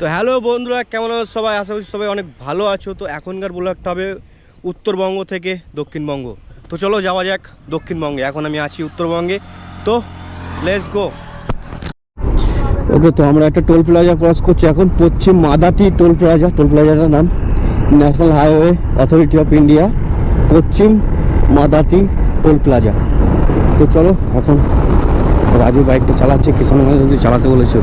তো হ্যালো বন্ধুরা, কেমন আছো সবাই? আশা করছি সবাই অনেক ভালো আছো। তো এখনকার ব্লগটা হবে উত্তরবঙ্গ থেকে দক্ষিণবঙ্গ। তো চলো যাওয়া যাক দক্ষিণবঙ্গে। এখন আমি আছি উত্তরবঙ্গে। তো লেটস গো ওকে, তো আমরা একটা টোল প্লাজা ক্রস করছি এখন। পশ্চিম মাদাটি টোল প্লাজা। টোল প্লাজাটার নাম national highway authority of India Paschim মাদাটি toll plaza. তো চলো, এখন রাজু বাইকটা চালাচ্ছে কিষান চালাতে বলেছে।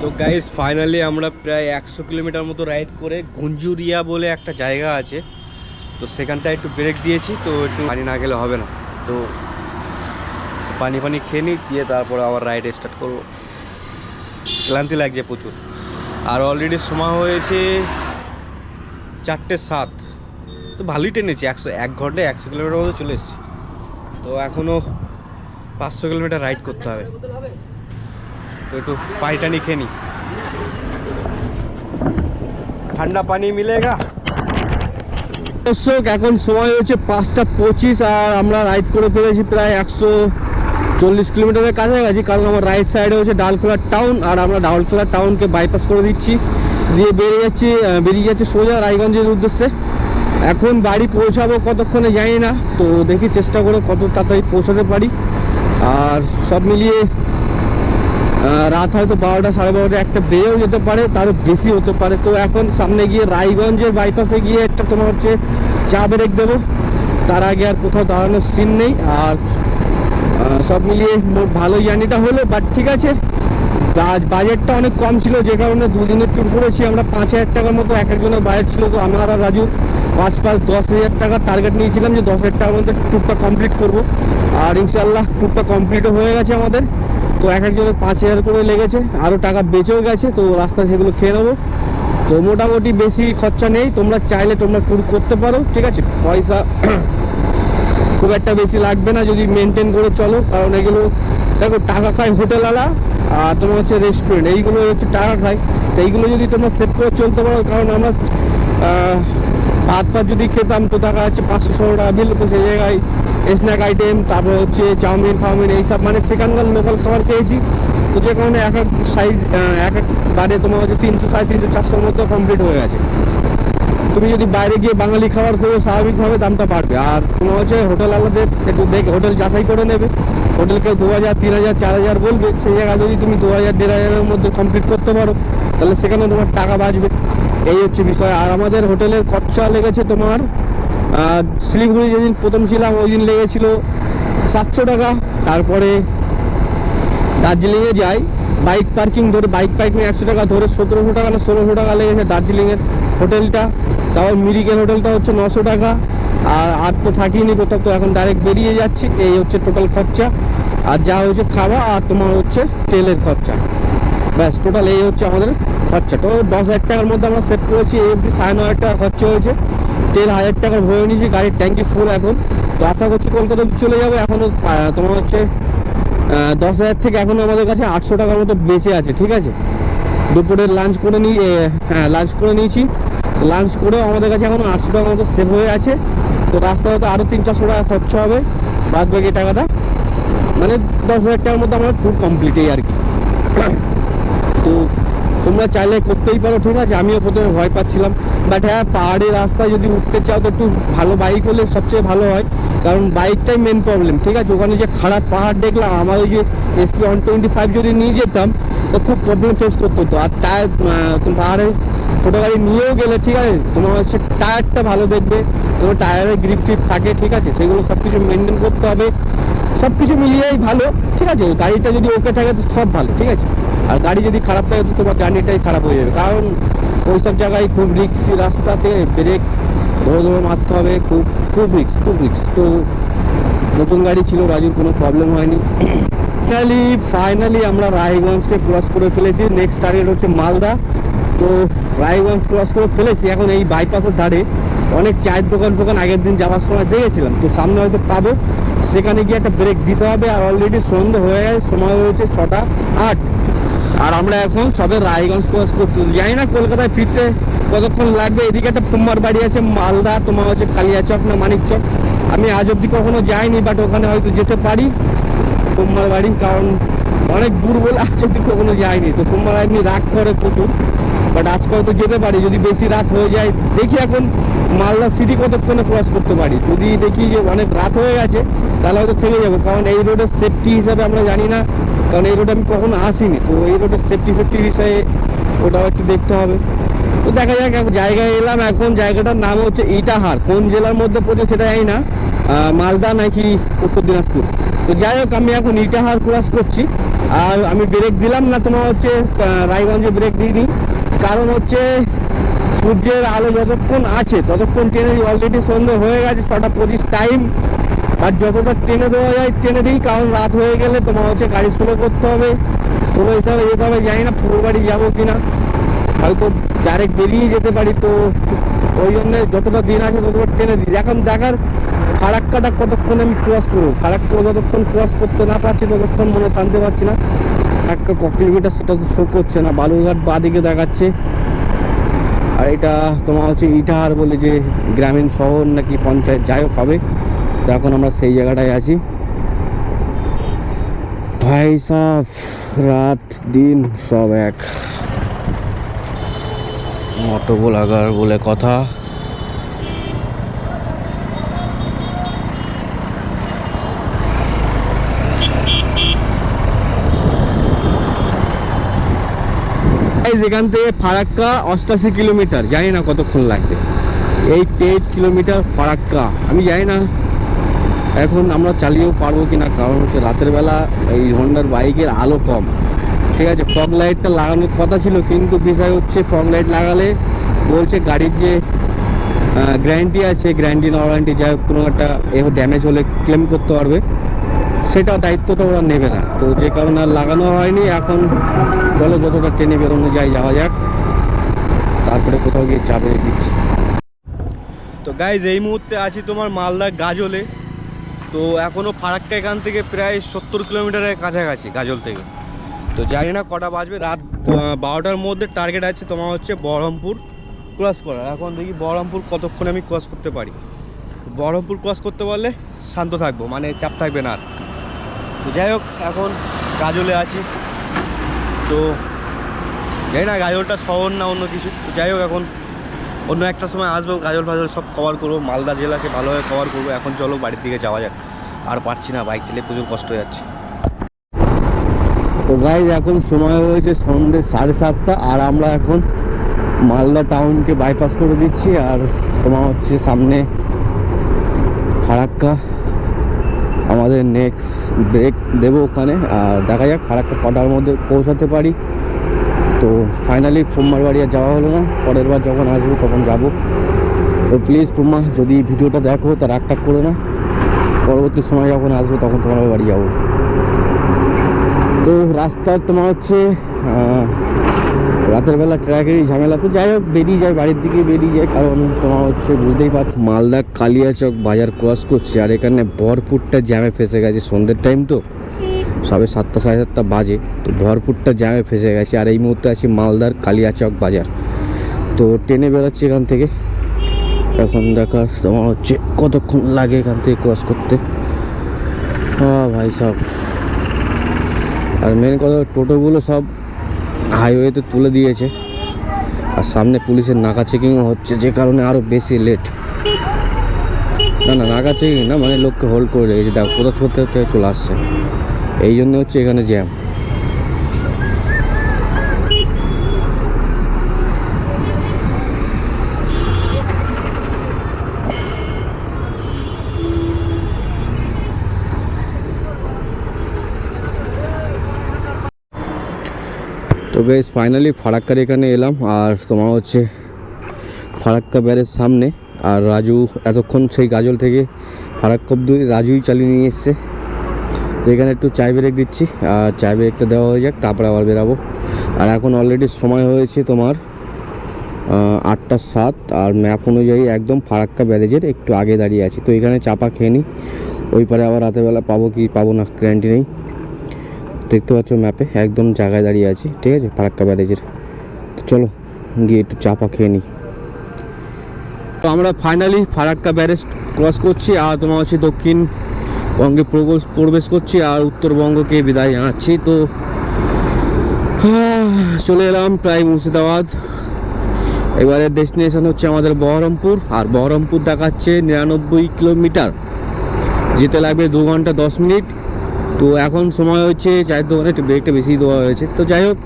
তো গাইজ ফাইনালি আমরা প্রায় একশো কিলোমিটার মতো রাইড করে গুঞ্জুরিয়া বলে একটা জায়গা আছে। তো সেখানটায় একটু ব্রেক দিয়েছি, তো একটু পানি না গেলে হবে না। তো পানি পানি খেয়ে নিই, দিয়ে তারপরে আবার রাইড স্টার্ট করব। ক্লান্তি লাগছে প্রচুর। আর অলরেডি সময় হয়েছে চারটে সাত। তো ভালোই টেনেছি, একশো, এক ঘন্টায় একশো কিলোমিটার মতো চলে এসেছি। তো এখনও পাঁচশো কিলোমিটার রাইড করতে হবে। তো একটু টানি খেয়ে নিই ঠান্ডা পানি মিলেগা? দর্শক এখন সময় হচ্ছে পাঁচটা পঁচিশ আর আমরা রাইড করে ফেলেছি প্রায় একশো চল্লিশ কিলোমিটারের কাছাকাছি কারণ আমার রাইট সাইডে হচ্ছে ডালখোলা টাউন আর আমরা ডালখোলা টাউনকে বাইপাস করে দিচ্ছি। দিয়ে বেরিয়ে যাচ্ছি বেরিয়ে যাচ্ছে সোজা রায়গঞ্জের উদ্দেশ্যে। এখন বাড়ি পৌঁছাবো কতক্ষণে জানি না তো দেখি চেষ্টা করে কত তাড়াতাড়ি পৌঁছাতে পারি। আর সব মিলিয়ে রাত হয়তো বারোটা, সাড়ে বারোটা, একটা বেয়েও যেতে পারে, তারও বেশি হতে পারে। তো এখন সামনে গিয়ে রায়গঞ্জের বাইপাসে গিয়ে একটা তোমার হচ্ছে চা ব্রেক দেবো। তার আগে আর কোথাও দাঁড়ানোর সিন নেই। আর সব মিলিয়ে ভালো জার্নিটা হলো। বাট ঠিক আছে বাজেটটা অনেক কম ছিল। যে কারণে দুদিনের ট্যুর করেছি আমরা পাঁচ হাজার টাকার মতো। এক একজনের বাজেট ছিল। তো আমার আর রাজু পাঁচ পাঁচ দশ হাজার টাকার টার্গেট নিয়েছিলাম যে দশ হাজার টাকার মধ্যে ট্যুরটা কমপ্লিট করব। আর ইনশাল্লাহ ট্যুরটা কমপ্লিটও হয়ে গেছে আমাদের। তো এক একজনের পাঁচ হাজার করে লেগেছে আরও টাকা বেঁচেও গেছে, তো রাস্তা সেগুলো খেয়ে নেব। তো মোটামুটি বেশি খরচা নেই, তোমরা চাইলে তোমরা ট্যুর করতে পারো, ঠিক আছে? পয়সা খুব একটা বেশি লাগবে না যদি মেনটেন করে চলো, কারণ এগুলো, দেখো, টাকা খায় হোটেলওয়ালা আর তোমার হচ্ছে রেস্টুরেন্ট এইগুলো হচ্ছে টাকা খায়। তো এইগুলো যদি তোমরা সেভ করে চলতে পারো, কারণ আমরা ভাত ফাত যদি খেতাম, তো টাকা হচ্ছে পাঁচশো ষোলো টাকা বিল তো সেই জায়গায় স্ন্যাক আইটেম তারপর হচ্ছে চাউমিন, ফাউমিন এইসব মানে সেখানকার লোকাল খাবার খেয়েছি। তো যে কারণে এক এক সাইজ এক এক বারে তোমার হচ্ছে তিনশো, সাড়ে তিনশো, চারশোর মতো কমপ্লিট হয়ে গেছে। তুমি যদি বাইরে গিয়ে বাঙালি খাবার খাব স্বাভাবিকভাবে দামটা বাড়বে। আর তোমার হচ্ছে হোটেল আলাদের একটু দেখে হোটেল যাচাই করে নেবে। হোটেলকে দু হাজার, তিন হাজার, চার হাজার বলবে। সেই জায়গায় যদি তুমি দু হাজার, দেড় হাজারের মধ্যে কমপ্লিট করতে পারো, তাহলে সেখানে তোমার টাকা বাঁচবে। এই হচ্ছে বিষয়। আর আমাদের হোটেলের খরচা লেগেছে তোমার শিলিগুড়ি যেদিন প্রথম ছিলাম, ওই দিন লেগেছিল সাতশো টাকা। তারপরে দার্জিলিংয়ে যাই বাইক পার্কিং ধরে বাইক পার্কিং একশো টাকা ধরে, সতেরোশো টাকা না ষোলোশো টাকা লেগেছে দার্জিলিংয়ের হোটেলটা। তারপর মিরিকের হোটেলটা হচ্ছে নশো টাকা। আর আর তো থাকিনি কোথাও, তো এখন ডাইরেক্ট বেরিয়ে যাচ্ছি। এই হচ্ছে টোটাল খরচা। আর যা হচ্ছে খাওয়া আর তোমার হচ্ছে তেলের খরচা। ব্যাস টোটাল এই হচ্ছে আমাদের খরচা। তো দশ হাজার টাকার মধ্যে আমরা সেভ করেছি, এই অবধি সাড়ে ন হাজার টাকা খরচা হয়েছে। তেল হাজার টাকার ভরে নিয়েছি, গাড়ির ট্যাঙ্কি ফুল এখন। তো আশা করছি কলকাতা চলে যাবে এখনও তোমার হচ্ছে দশ হাজার থেকে এখনও আমাদের কাছে আটশো টাকার মতো বেঁচে আছে, ঠিক আছে? দুপুরে লাঞ্চ করে নিই হ্যাঁ লাঞ্চ করে নিয়েছি। লাঞ্চ করেও আমাদের কাছে এখন আটশো টাকার মতো সেভ হয়ে আছে। তো রাস্তা হয়তো আরও তিন, চারশো টাকা খরচা হবে, বাদ বাকি টাকাটা। মানে দশ হাজার টাকার মধ্যে আমার ট্যুর কমপ্লিটই আর কি। তো তোমরা চাইলে করতেই পারো, ঠিক আছে? আমিও প্রথমে ভয় পাচ্ছিলাম। বাট হ্যাঁ পাহাড়ি রাস্তায় যদি উঠতে চাও তো একটু ভালো বাইক হলে সবচেয়ে ভালো হয়। কারণ বাইকটাই মেন প্রবলেম ঠিক আছে? ওখানে যে খারাপ পাহাড় দেখলাম আমার ওই যে এসপি ওয়ান টোয়েন্টি ফাইভ যদি নিয়ে যেতাম, তো খুব প্রবলেম ফেস করতে হতো। আর টায়ার পাহাড়ে ছোটো গাড়ি নিয়েও গেলে, ঠিক আছে? তোমার হচ্ছে টায়ারটা ভালো দেখবে, তোমার টায়ারের গ্রিপ ফ্রিপ থাকে, ঠিক আছে? সেগুলো সব কিছু মেনটেন করতে হবে। সব কিছু মিলিয়েই ভালো, ঠিক আছে? গাড়িটা যদি ওকে থাকে, তো সব ভালো, ঠিক আছে? আর গাড়ি যদি খারাপ থাকে তো তোমার জার্নিটাই খারাপ হয়ে যাবে। কারণ ওই সব জায়গায় খুব রিক্স রাস্তাতে ব্রেক ধরে ধরে মারতে হবে, খুব খুব রিক্স খুব রিক্স তো নতুন গাড়ি ছিল, রাজুর কোনো প্রবলেম হয়নি। ফাইনালি ফাইনালি আমরা রায়গঞ্জকে ক্রস করে ফেলেছি। নেক্সট টার্গেট হচ্ছে মালদা। তো রায়গঞ্জ ক্রস করে ফেলেছি। এখন এই বাইপাসের ধারে অনেক চায়ের দোকান ফোকান আগের দিন যাওয়ার সময় দেখেছিলাম। তো সামনে হয়তো পাবো। সেখানে গিয়ে একটা ব্রেক দিতে হবে। আর অলরেডি সন্ধে হয়ে গেছে, সময় হয়েছে ছটা আট। আর আমরা এখন সবে রায়গঞ্জ ক্রস করতে জানি না কলকাতায় ফিরতে কতক্ষণ লাগবে। এদিকে একটা ফুম্মার বাড়ি আছে, মালদা, তোমার হচ্ছে কালিয়াচক না মানিকচক। আমি আজ অব্দি কখনো যাইনি বাট ওখানে হয়তো যেতে পারি। ফুম্মার বাড়ি, কারণ অনেক দূর বলে আজ অব্দি কখনো যাইনি। তো তোমরা এমনি রাগ করে প্রচুর বাট আজকে হয়তো যেতে পারি। যদি বেশি রাত হয়ে যায়, দেখি এখন মালদা সিটি কতক্ষণে ক্রস করতে পারি। যদি দেখি যে অনেক রাত হয়ে গেছে, তাহলে হয়তো থেকে যাব। কারণ এই রোডের সেফটি হিসাবে আমরা জানি না কারণ এই রোডে আমি কখনো আসিনি। তো এই রোডের সেফটি ফেফটি বিষয়ে ওটাও একটু দেখতে হবে। তো দেখা যাক জায়গায় এলাম, এখন জায়গাটার নাম হচ্ছে ইটাহার। কোন জেলার মধ্যে পড়ছে সেটা জানি না। মালদা নাকি উত্তর দিনাজপুর। তো যাই হোক, আমি এখন ইটাহার ক্রস করছি। আর আমি ব্রেক দিলাম না, তোমার হচ্ছে রায়গঞ্জে ব্রেক দিয়ে দিই। কারণ হচ্ছে, সূর্যের আলো যতক্ষণ আছে, ততক্ষণ ট্রেনে অলরেডি সন্ধে হয়ে গেছে, ছটা পঁচিশ টাইম আর যতটা ট্রেনে দেওয়া যায় ট্রেনে দিই, কারণ রাত হয়ে গেলে তোমার হচ্ছে গাড়ি স্লো করতে হবে। স্লো হিসাবে যেতে হবে, জানি না পুরো বাড়ি যাব কিনা। হয়তো ডাইরেক্ট বেরিয়ে যেতে পারি, তো ওই জন্য যতটা দিন আছে ততটা ট্রেনে দিই। এখন দেখার ফারাক্কাটা কতক্ষণ আমি ক্রস করব? ফারাক্কা যতক্ষণ ক্রস করতে না পারছি, ততক্ষণ মনে শান্তি পাচ্ছি না। ফারাক্কা ক কিলোমিটার সেটা তো শো করছে না, বালুরঘাট বাদিকে দেখাচ্ছে। আর এটা তোমার হচ্ছে ইটাহার বলে যে গ্রামীণ শহর নাকি পঞ্চায়েত, যাই হোক, হবে। এখন আমরা সেই জায়গাটায় আছি। ভাই সাহ রাত, দিন, সব এক। অটো গোলাগার বলে কথা। এখান থেকে ফারাক্কা অষ্টাশি কিলোমিটার, জানি না কতক্ষণ লাগবে। এইট এইট কিলোমিটার ফারাক্কা, আমি জানি না। এখন আমরা চালিয়েও পারব কিনা? কারণ হচ্ছে রাতের বেলা এই হন্ডার বাইকের আলো কম। ঠিক আছে ফগ লাইটটা লাগানোর কথা ছিল, কিন্তু বিষয় হচ্ছে ফগ লাইট লাগালে বলছে গাড়ির যে গ্যারান্টি আছে গ্যারান্টি না ওয়ারান্টি যাই হোক, কোনো একটা এ ড্যামেজ হলে ক্লেম করতে পারবে। সেটা দায়িত্বটা ওরা নেবে না। তো যে কারণে আর লাগানো হয়নি, এখন চলো যতটা ট্রেনে বেরোনো যায়, যাওয়া যাক। তারপরে কোথাও গিয়ে চাপে দিচ্ছি। তো গাইজ এই মুহূর্তে আছি তোমার মালদা গাজলে। তো এখনও ফারাক্কা এখান থেকে প্রায় সত্তর কিলোমিটারের কাছাকাছি, গাজল থেকে। তো জানি না কটা বাজবে, রাত বারোটার মধ্যে টার্গেট আছে, তোমার হচ্ছে বহরমপুর ক্রস করার। এখন দেখি বহরমপুর কতক্ষণ আমি ক্রস করতে পারি। বহরমপুর ক্রস করতে পারলে শান্ত থাকব মানে চাপ থাকবে না তো যাই হোক, এখন গাজলে আছি। তো জানি না গাজলটা শহর না অন্য কিছু। যাই হোক, এখন অন্য একটা সময় আসব, গাজল ফাজল সব কভার করব, মালদা জেলাকে ভালোভাবে কভার করব। এখন চলো বাড়ির দিকে যাওয়া যাক। আর পারছি না বাইক চালিয়ে প্রচুর কষ্ট যাচ্ছে। তো গাইজ এখন সময় হয়েছে সন্ধ্যে সাড়ে সাতটা, আর আমরা এখন মালদা টাউনকে বাইপাস করে দিচ্ছি, আর তোমার হচ্ছে সামনে ফারাক্কা, আমাদের নেক্সট ব্রেক দেবো ওখানে। আর দেখা যাক, ফারাক্কা কটার মধ্যে পৌঁছাতে পারি। তো ফাইনালি ফুম্মার বাড়ি আর যাওয়া হলো না। পরের বার যখন আসব তখন যাব। তো প্লিজ ফুম্মা যদি ভিডিওটা দেখো তার একটা করে না। পরবর্তী সময় যখন আসব তখন তোমার বাড়ি যাব। তো রাস্তার তোমার হচ্ছে রাতের বেলা ট্র্যাকেরই ঝামেলা। তো যাই হোক, বেরিয়ে যায় বাড়ির দিকে বেরিয়ে যায় কারণ তোমার হচ্ছে বুঝতেই পার মালদা কালিয়াচক বাজার ক্রস করছে। আর এখানে ভরপুরটা জ্যামে ফেসে গেছে সন্ধ্যের টাইম তো। সবে সাতটা সাড়ে সাতটা বাজে তো ভরপুরটা জ্যামে ফেসে গেছে। আর এই মুহূর্তে আছি মালদার কালিয়াচক বাজার। তো ট্রেনে বেরোচ্ছি এখান থেকে। এখন দেখার তোমার হচ্ছে কতক্ষণ লাগে এখান থেকে ক্রস করতে। আহ, ভাই সব। আর মেন কথা টোটোগুলো সব হাইওয়েতে তুলে দিয়েছে। আর সামনে পুলিশের নাকা চেকিংও হচ্ছে যে কারণে আরও বেশি লেট না না নাকা চেকিং না মানে লোককে হোল্ড করে রেখেছে। দেখো কোথা থেকে চলে আসছে। এই জন্য হচ্ছে এখানে জ্যাম তো বেশ ফাইনালি ফারাক্কার এখানে এলাম, আর তোমার হচ্ছে ফারাক্কা ব্যারের সামনে। আর রাজু এতক্ষণ সেই গাজল থেকে ফারাক্কা অব্দি রাজুই চালিয়ে নিয়ে এসছে। এখানে একটু চায় ব্রেক দিচ্ছি, আর চায় ব্রেকটা দেওয়া হয়ে যাক, তারপরে আবার বেরাবো। আর এখন অলরেডি সময় হয়েছে তোমার আটটা সাত, আর ম্যাপ অনুযায়ী একদম ফারাক্কা ব্যারেজের একটু আগে দাঁড়িয়ে আছি। তো এখানে চাপা খেয়ে নিই ওই পারে আবার রাতেরবেলা পাবো কি পাবো না গ্যারান্টি নেই। দেখতে পাচ্ছ ম্যাপে একদম জায়গায় দাঁড়িয়ে আছি, ঠিক আছে, ফারাক্কা ব্যারেজের। তো চলো, গিয়ে একটু চাপা খেয়ে নিই তো আমরা ফাইনালি ফারাক্কা ব্যারেজ ক্রস করছি, আর তোমার হচ্ছে দক্ষিণ বঙ্গে প্রবেশ করছি আর উত্তরবঙ্গকে বিদায় জানাচ্ছি। তো চলে এলাম প্রায় মুর্শিদাবাদ। এবারে ডেস্টিনেশন হচ্ছে আমাদের বহরমপুর, আর বহরমপুর দেখাচ্ছে নিরানব্বই কিলোমিটার। যেতে লাগবে দু ঘণ্টা দশ মিনিট। তো এখন সময় হচ্ছে চায়ের দোকানে একটু ব্রেকটা বেশি দেওয়া হয়েছে। তো যাই হোক,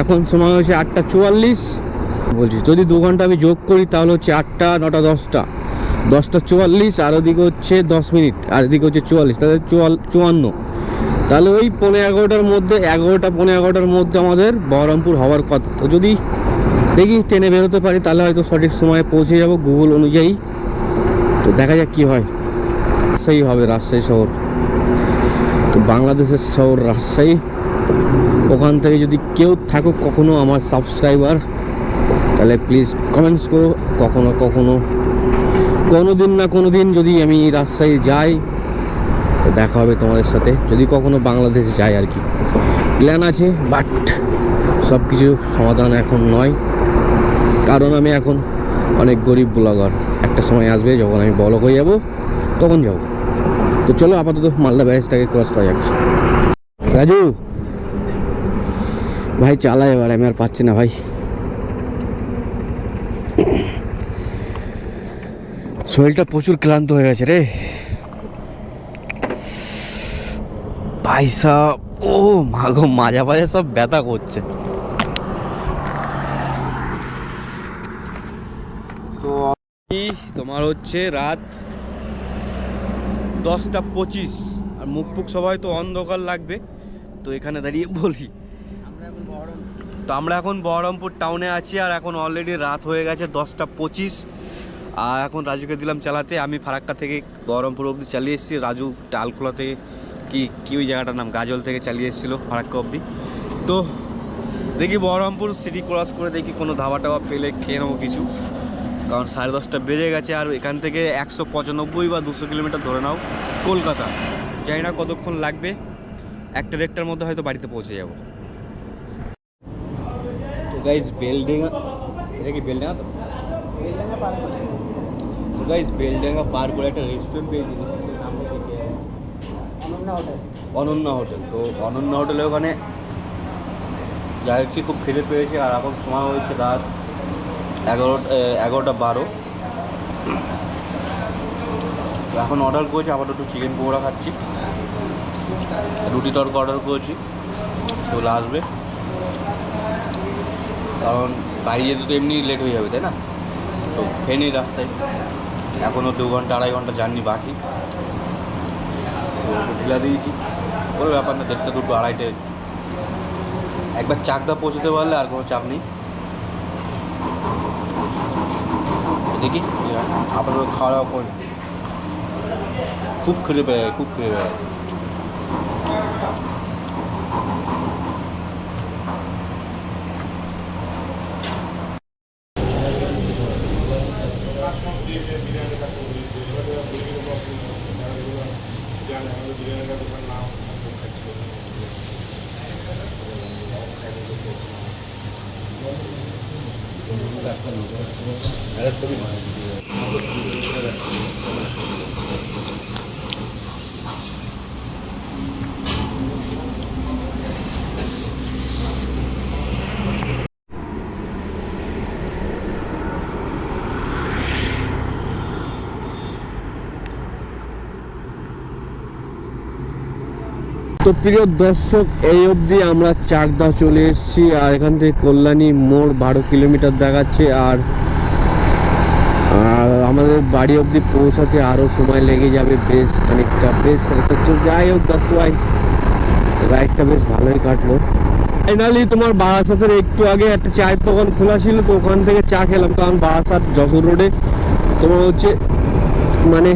এখন সময় হচ্ছে আটটা চুয়াল্লিশ। বলছি, যদি দু ঘণ্টা আমি যোগ করি তাহলে হচ্ছে আটটা, নটা, দশটা। দশটা চুয়াল্লিশ, আর ওদিকে হচ্ছে দশ মিনিট, আর এদিকে হচ্ছে চুয়াল্লিশ, তাহলে চুয়ান্ন। তাহলে ওই পনেরো এগারোটার মধ্যে, এগারোটা পনেরো এগারোটার মধ্যে আমাদের বহরমপুর হওয়ার কথা। তো যদি দেখি ট্রেনে বেরোতে পারি, তাহলে হয়তো সঠিক সময়ে পৌঁছে যাব গুগল অনুযায়ী। তো দেখা যাক কি হয়। রাজশাহী হবে, রাজশাহী শহর। তো বাংলাদেশের শহর রাজশাহী। ওখান থেকে যদি কেউ থাকুক কখনো আমার সাবস্ক্রাইবার তাহলে প্লিজ কমেন্টস করো, কখনো কখনো। কোনো দিন না কোনো দিন যদি আমি রাজশাহী যাই, তো দেখা হবে তোমাদের সাথে। যদি কখনো বাংলাদেশ যাই আর কি। প্ল্যান আছে বাট সব কিছু সমাধান এখন নয়। কারণ আমি এখন অনেক গরিব ব্লগার। একটা সময় আসবে যখন আমি বড় হয়ে যাব, তখন যাব। তো চলো আপাতত মালদা ব্যারেজটাকে ক্রস করা যাক। রাজু! ভাই চালাই এবার, আমি আর পাচ্ছি না ভাই। শরীরটা প্রচুর ক্লান্ত হয়ে গেছে রে। পয়সা ও মাগো মাজা মাজা সব ব্যথা করছে। তো তোমার হচ্ছে রাত দশটা পঁচিশ আর মুখ ফুক সবাই তো অন্ধকার লাগবে তো এখানে দাঁড়িয়ে বলি। তো আমরা এখন বহরমপুর টাউনে আছি আর এখন অলরেডি রাত হয়ে গেছে দশটা পঁচিশ। আর এখন রাজুকে দিলাম চালাতে। আমি ফারাক্কা থেকে বহরমপুর অবধি চালিয়ে এসেছি। রাজু ডালখোলা থেকে কি কি ওই জায়গাটার নাম? গাজল থেকে চালিয়ে এসেছিল ফারাক্কা অবধি। তো দেখি বহরমপুর সিটি ক্রস করে দেখি কোনো ধাবা টাবা পেলে খেয়ে নেব কিছু। কারণ সাড়ে দশটা বেজে গেছে আর এখান থেকে একশো পঁচানব্বই বা দুশো কিলোমিটার ধরে নাও কলকাতা। জানি না কতক্ষণ লাগবে। একটা দেড়টার মধ্যে হয়তো বাড়িতে পৌঁছে যাব। তো বেলডেঙ্গা এটা কি বেলডেঙ্গা তো তো গাইজ বেলডেঙ্গা পার করে একটা রেস্টুরেন্ট পেয়েছি। অনন্যা হোটেল তো অনন্যা হোটেলে ওখানে যা হচ্ছে খুব খিদে পেয়েছে আর এখন সময় হয়েছে রাত এগারোটা এগারোটা বারো। এখন অর্ডার করেছি আবার একটু চিকেন পকোড়া খাচ্ছি। রুটি তড়কা অর্ডার করেছি সেগুলো আসবে। কারণ বাড়ি যেতে তো এমনি লেট হয়ে যাবে তাই না? তো খেয়ে নিই রাস্তায় এখনও দু ঘণ্টা, আড়াই ঘণ্টা জার্নি বাকি। ঢিলা দিয়েছি। ওই ব্যাপার না, দেড়টা, দুটো, আড়াইটে। একবার চাকদা পৌঁছতে পারলে আর কোনো চাপ নেই। দেখি আপনার খাওয়া দাওয়া করি। খুব খেলে খুব খেলে তো প্রিয় দর্শক, এই অবধি আমরা চাকদা চলে এসেছি আর এখান থেকে কল্যাণী মোড় বারো কিলোমিটার দেখাচ্ছে আর আমাদের বাড়ি অবধি পৌঁছাতে আরও সময় লেগে যাবে বেশ খানিকটা বেশ খানিকটা। যাই হোক দাস ওয়াই রাইডটা বেশ ভালোই কাটলো। ফাইনালি তোমার বারাসাতের একটু আগে একটা চায়ের দোকান খোলা ছিল, তো ওখান থেকে চা খেলাম, কারণ বারাসাত যশোর রোডে। তোমার হচ্ছে মানে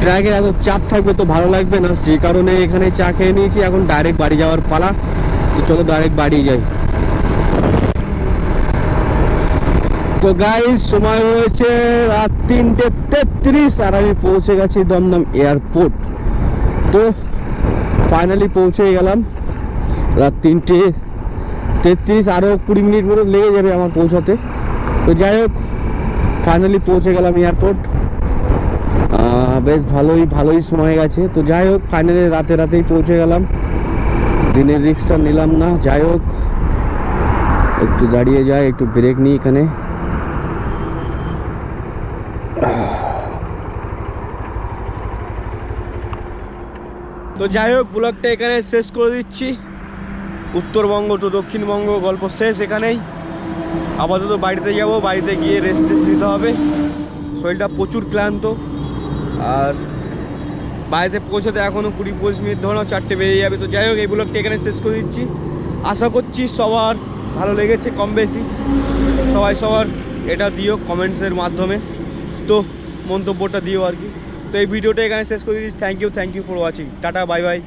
ট্র্যাকে এত চাপ থাকবে তো ভালো লাগবে না। যে কারণে এখানে চা খেয়ে নিয়েছি, এখন ডাইরেক্ট বাড়ি যাওয়ার পালা। তো চলো ডাইরেক্ট বাড়ি যাই। তো গাইস সময় হয়েছে রাত তিনটে তেত্রিশ, আর আমি পৌঁছে গেছি দমদম এয়ারপোর্ট। তো ফাইনালি পৌঁছে গেলাম। রাত তিনটে তেত্রিশ আরও কুড়ি মিনিট মতো লেগে যাবে আমার পৌঁছাতে। তো যাই হোক ফাইনালি পৌঁছে গেলাম এয়ারপোর্ট। বেশ ভালোই ভালোই সময় গেছে। তো যাই হোক ফাইনালি রাতে রাতেই পৌঁছে গেলাম। দিনের রিক্সটা নিলাম না। যাই হোক, একটু দাঁড়িয়ে যাই, একটু ব্রেক নিই এখানে। তো যাই হোক ব্লগটা এখানে শেষ করে দিচ্ছি। উত্তরবঙ্গ তো দক্ষিণবঙ্গ, গল্প শেষ এখানেই। আপাতত বাড়িতে যাব, বাড়িতে গিয়ে রেস্ট টেস্ট নিতে হবে। শরীরটা প্রচুর ক্লান্ত। আর বাড়িতে পৌঁছাতে এখনও কুড়ি পঁচিশ মিনিট, ধরো চারটে বেজে যাবে। তো যাই হোক, এই ব্লগটা এখানে শেষ করে দিচ্ছি। আশা করছি সবার ভালো লেগেছে কম বেশি। সবাই সবার এটা দিও কমেন্টসের মাধ্যমে। তো মন্তব্যটা দিও আর কি। তো এই ভিডিওটা এখানে শেষ করে দিচ্ছি। Thank you thank you for watching tata bye bye